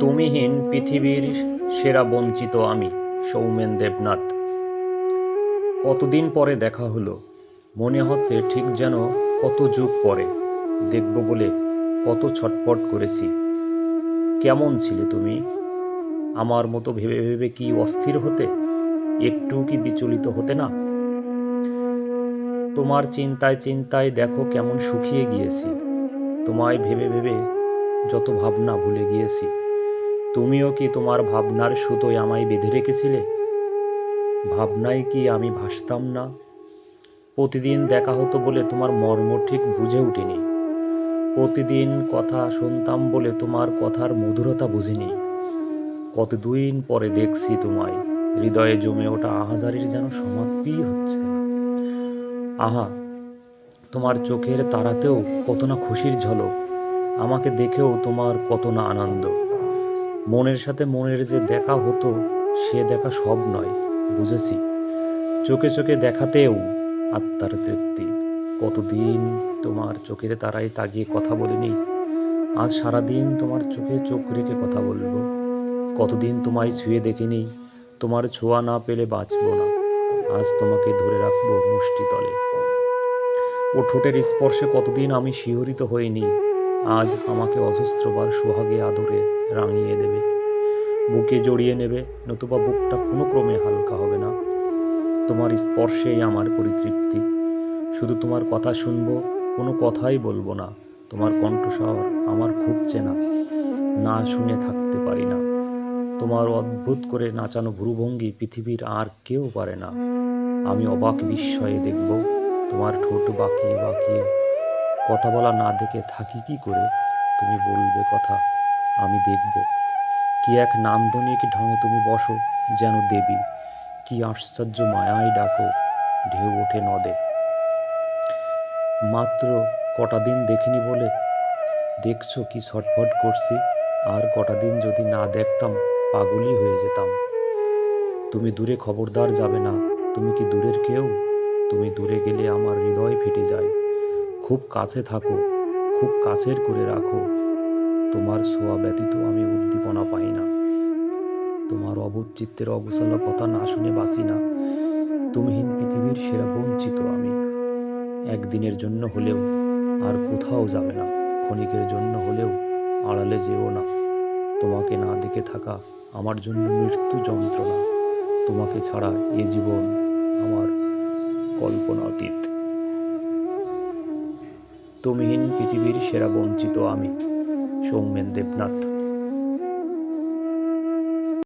তুমিহীন পৃথিবীর সেরা বঞ্চিত আমি, সৌমেন দেবনাথ। কতদিন পরে দেখা হলো, মনে হচ্ছে ঠিক যেন কত যুগ পরে। দেখব বলে কত ছটপট করেছি। কেমন ছিলে তুমি? আমার মতো ভেবে ভেবে কি অস্থির হতে? একটু কি বিচলিত হতে না? তোমার চিন্তায় চিন্তায় দেখো কেমন শুকিয়ে গিয়েছি। তোমায় ভেবে ভেবে যত ভাবনা ভুলে গিয়েছি। তুমিও কি তোমার ভাবনার সুতোয় আমায় বেঁধে রেখেছিলে? ভাবনায় কি আমি ভাসতাম না? প্রতিদিন দেখা হতো বলে তোমার মর্ম ঠিক বুঝে উঠিনি। প্রতিদিন কথা শুনতাম বলে তোমার কথার মধুরতা বুঝিনি। কতদিন পরে দেখছি তোমায়, হৃদয়ে জমে ওঠা আহাজারির যেন সমাপ্তিই হচ্ছে আহা, তোমার চোখের তারাতেও কত না খুশির ঝলক, আমাকে দেখেও তোমার কত না আনন্দ। মনের সাথে মনের যে দেখা হতো, সে দেখা সব নয়, বুঝেছি। চোখে চোখে দেখাতেও আত্মার তৃপ্তি। কতদিন তোমার চোখের তারাই তাকিয়ে কথা বলিনি? আজ সারাদিন তোমার চোখে চোখ রেখে কথা বলব। কতদিন তোমায় ছুঁয়ে দেখিনি, তোমার ছোঁয়া না পেলে বাঁচবো না। আজ তোমাকে ধরে রাখব মুষ্টি তলে। ও ঠোঁটের স্পর্শে কতদিন আমি শিহরিত হইনি, আজ আমাকে অজস্রবার সোহাগে আদরে রাঙিয়ে দেবে। বুকে জড়িয়ে নেবে, নতুবা বুকটা কোনো ক্রমে হালকা হবে না। তোমার স্পর্শেই আমার পরিতৃপ্তি। শুধু তোমার কথা শুনব, কোনো কথাই বলব না। তোমার কণ্ঠস্বর আমার খুব চেনা না শুনে থাকতে পারি না। তোমার অদ্ভুত করে নাচানো ভ্রুভঙ্গি পৃথিবীর আর কেউ পারে না। আমি অবাক বিস্ময়ে দেখব, তোমার ঠোঁট বাঁকিয়ে বাঁকিয়ে। কথা বলা না দেখে থাকি কি করে? তুমি বলবে কথা, আমি দেখব। কি এক নান্দনিক ঢঙে তুমি বসো যেন দেবী? কি আশ্চর্য মায়ায় ডাকো ঢেউ ওঠে নদে। মাত্র কটা দিন দেখিনি বলে দেখছ কি ছটফট করছি? আর কটা দিন যদি না দেখতাম পাগলই হয়ে যেতাম। তুমি দূরে খবরদার যাবে না, তুমি কি দূরের কেউ? তুমি দূরে গেলে আমার হৃদয় ফেটে যায়। খুব কাছে থাকো, খুব কাছের করে রাখো। তোমার ছোঁয়া ব্যতীত আমি উদ্দীপনা পাই তোমার অবুধ চিত্তের কথা না শুনে বাঁচি না। তুমিহীন পৃথিবীর সেরা বঞ্চিত আমি। একদিনের জন্য হলেও আর কোথাও যাবে না। ক্ষণিকের জন্য হলেও আড়ালে যেও না। তোমাকে না দেখে থাকা আমার জন্য মৃত্যু যন্ত্রণা। তোমাকে ছাড়া এ জীবন আমার কল্পনাতীত। তুমিহীন পৃথিবীর সেরা বঞ্চিত আমি সৌমেন দেবনাথ।